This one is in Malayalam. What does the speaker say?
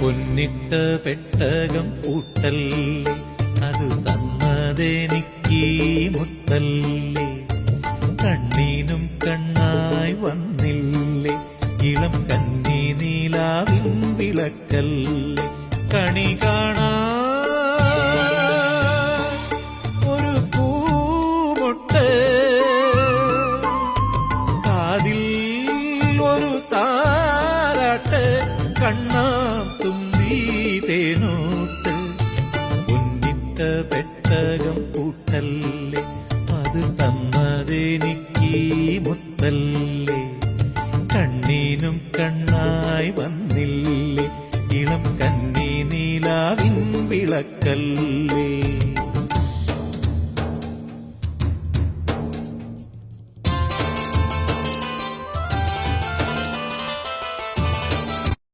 പൊന്നിട്ട പെട്ടകം കൂട്ടൽ അത് തന്നതെനിക്ക് മുത്തല്ലേ. കണ്ണീനും കണ്ണായി വന്നില്ലേ. ഇളം കന്നി നീലാവിൻ വിളക്കല്ലേ. കണി കാണാ. ഒരു പൂമൊട്ട്. കാതിൽ ഒരു താരാട്ട് കണ്ണാം തുമ്പി തേനോട്ട് പൊന്നിട്ട പെട്ടകം കൂട്ടല്ലേ അത് തന്നതെനിക്ക് മുത്തല്ലേ? കണ്ണീനും കണ്ണായി വന്നില്ലേ? ഇളം കന്നി നീലാവിൻ വിളക്കല്ലേ?